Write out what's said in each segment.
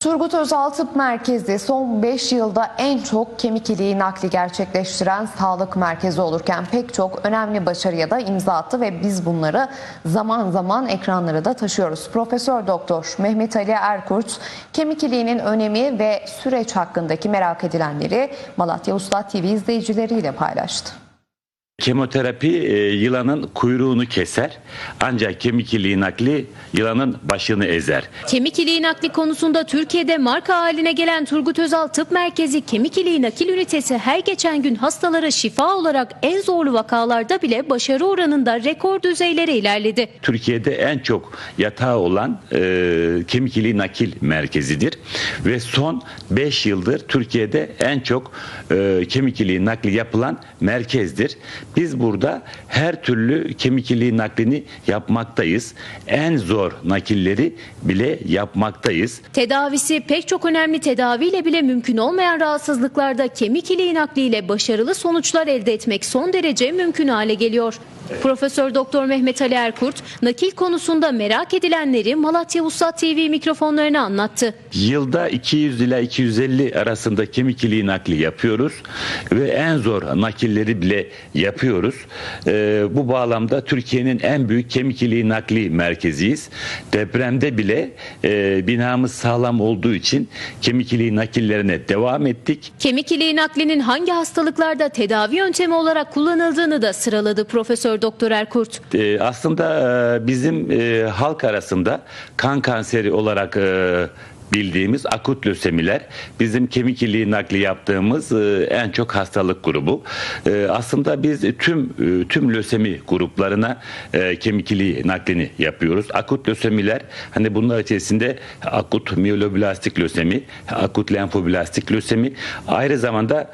Turgut Özal Tıp Merkezi son 5 yılda en çok kemik iliği nakli gerçekleştiren sağlık merkezi olurken pek çok önemli başarıya da imza attı ve biz bunları zaman zaman ekranlara da taşıyoruz. Profesör Doktor Mehmet Ali Erkurt kemik iliğinin önemi ve süreç hakkındaki merak edilenleri Malatya Uslat TV izleyicileriyle paylaştı. Kemoterapi e, yılanın kuyruğunu keser ancak kemik iliği nakli yılanın başını ezer. Kemik iliği nakli konusunda Türkiye'de marka haline gelen Turgut Özal Tıp Merkezi Kemik iliği nakil ünitesi her geçen gün hastalara şifa olarak en zorlu vakalarda bile başarı oranında rekor düzeylere ilerledi. Türkiye'de en çok yatağı olan e, kemik iliği nakil merkezidir ve son 5 yıldır Türkiye'de en çok e, kemik iliği nakli yapılan merkezdir. Biz burada her türlü kemik iliği naklini yapmaktayız. En zor nakilleri bile yapmaktayız. Tedavisi pek çok önemli tedaviyle bile mümkün olmayan rahatsızlıklarda kemik iliği nakliyle başarılı sonuçlar elde etmek son derece mümkün hale geliyor. Profesör Doktor Mehmet Ali Erkurt nakil konusunda merak edilenleri Malatya Uslat TV mikrofonlarına anlattı. Yılda 200 ila 250 arasında kemik iliği nakli yapıyoruz ve en zor nakilleri bile yapıyoruz. Ee, bu bağlamda Türkiye'nin en büyük kemik iliği nakli merkeziyiz. Depremde bile e, binamız sağlam olduğu için kemik iliği nakillerine devam ettik. Kemik iliği naklinin hangi hastalıklarda tedavi yöntemi olarak kullanıldığını da sıraladı Profesör Doktor Erkurt. Ee, aslında e, bizim e, halk arasında kan kanseri olarak e, bildiğimiz akut lösemiler bizim kemik iliği nakli yaptığımız e, en çok hastalık grubu. E, aslında biz tüm e, tüm lösemi gruplarına kemik iliği naklini yapıyoruz. Akut lösemiler hani bunlar içerisinde akut miyeloblastik lösemi, akut lenfoblastik lösemi aynı zamanda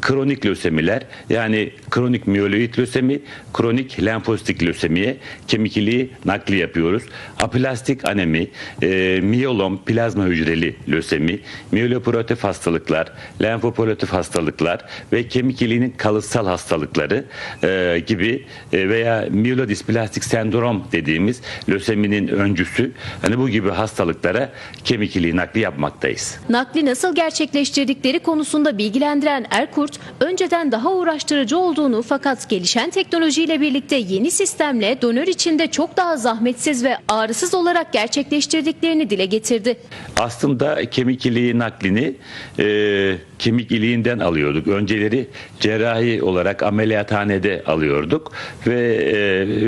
kronik lösemiler yani kronik miyoloid lösemi, kronik lenfositik lösemiye kemik iliği nakli yapıyoruz. Aplastik anemi, e, miyolom, plazma hücreli lösemi, miyeloporotif hastalıklar, lenfopolitif hastalıklar ve kemik iliğinin kalıtsal hastalıkları e, gibi e, veya miyelodisplastik sendrom dediğimiz löseminin öncüsü hani bu gibi hastalıklara kemik iliği nakli yapmaktayız. Nakli nasıl gerçekleştirdikleri konusunda bilgilendiren Erkurt, önceden daha uğraştırıcı olduğunu fakat gelişen teknolojiyle birlikte yeni sistemle donör içinde çok daha zahmetsiz ve ağrısız olarak gerçekleştirdiklerini dile getirdi. Aslında kemik iliği naklini e, kemik iliğinden alıyorduk. Önceleri cerrahi olarak ameliyathanede alıyorduk ve e,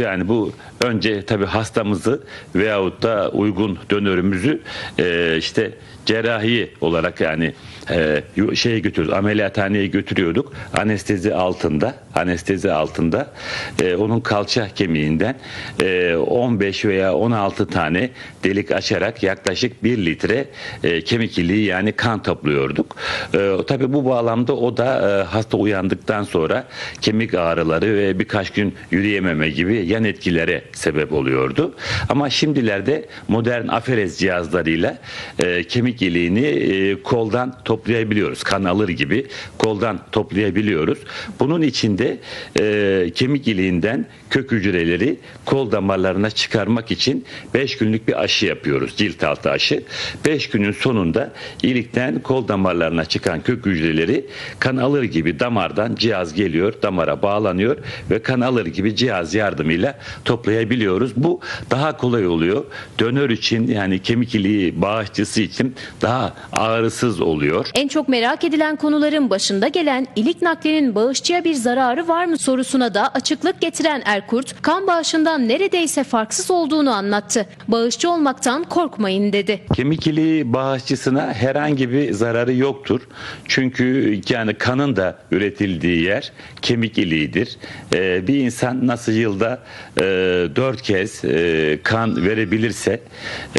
yani bu önce tabii hastamızı veyahut da uygun dönörümüzü e, işte cerrahi olarak yani e, şeye götürüyoruz ameliyathaneye götürüyorduk anestezi altında anestezi altında e, onun kalça kemiğinden e, 15 veya 16 tane delik açarak yaklaşık 1 litre e, kemik iliği yani kan topluyorduk. E, tabii bu bağlamda o da e, hasta uyandıktan sonra kemik ağrıları ve birkaç gün yürüyememe gibi yan etkilere sebep oluyordu. Ama şimdilerde modern aferez cihazlarıyla e, kemik iliğini e, koldan toplayabiliyoruz. Kan alır gibi koldan toplayabiliyoruz. Bunun içinde e, kemik iliğinden kök hücreleri kol damarlarına çıkarmak için 5 günlük bir aşı yapıyoruz. Cilt altı aşı. 5 günün sonunda ilikten kol damarlarına çıkan kök hücreleri kan alır gibi damardan cihaz geliyor, damara bağlanıyor ve kan alır gibi cihaz yardımıyla toplayabiliyoruz. Bu daha kolay oluyor. Dönör için yani kemik iliği bağışçısı için daha ağrısız oluyor. En çok merak edilen konuların başında gelen ilik naklinin bağışçıya bir zararı var mı sorusuna da açıklık getiren Erkurt, kan bağışından neredeyse farksız olduğunu anlattı. Bağışçı olmaktan korkmayın dedi. Kemik iliği bağışçısına herhangi bir zararı yoktur. Çünkü yani kanın da üretildiği yer kemik iliğidir. Ee, bir insan nasıl yılda e, dört kez e, kan verebilirse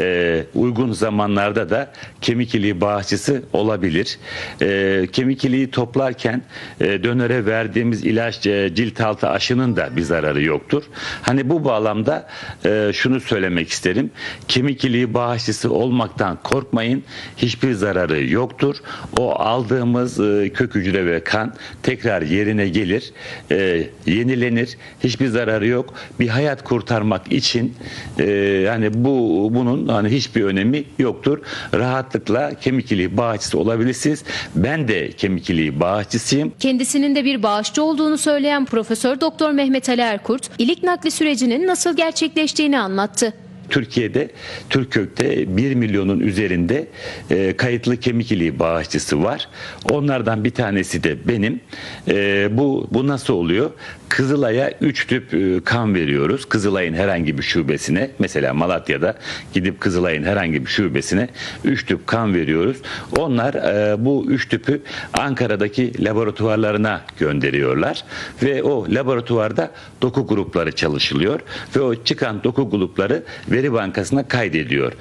e, uygun zamanlarda da kemik iliği bağışçısı olabilir. E, kemik iliği toplarken e, dönere verdiğimiz ilaç e, cilt altı aşının da bir zararı yoktur. Hani bu bağlamda e, şunu söylemek isterim. Kemik iliği bağışçısı olmaktan korkmayın. Hiçbir zararı yoktur. O aldığımız e, kök hücre ve kan tekrar yerine gelir. e, yenilenir. Hiçbir zararı yok. Bir hayat kurtarmak için e, yani bu bunun hani hiçbir önemi yoktur. Rahatlıkla kemik iliği bağışçısı olabilirsiniz. Ben de kemik iliği bağışçısıyım. Kendisinin de bir bağışçı olduğunu söyleyen Profesör Doktor Mehmet Ali Erkurt, ilik nakli sürecinin nasıl gerçekleştiğini anlattı. Türkiye'de Türkkök'te 1 milyonun üzerinde e, kayıtlı kemik iliği bağışçısı var. Onlardan bir tanesi de benim. E, bu bu nasıl oluyor? Kızılay'a 3 tüp e, kan veriyoruz. Kızılay'ın herhangi bir şubesine mesela Malatya'da gidip Kızılay'ın herhangi bir şubesine 3 tüp kan veriyoruz. Onlar e, bu 3 tüpü Ankara'daki laboratuvarlarına gönderiyorlar ve o laboratuvarda doku grupları çalışılıyor ve o çıkan doku grupları veri bankasına kaydediyor.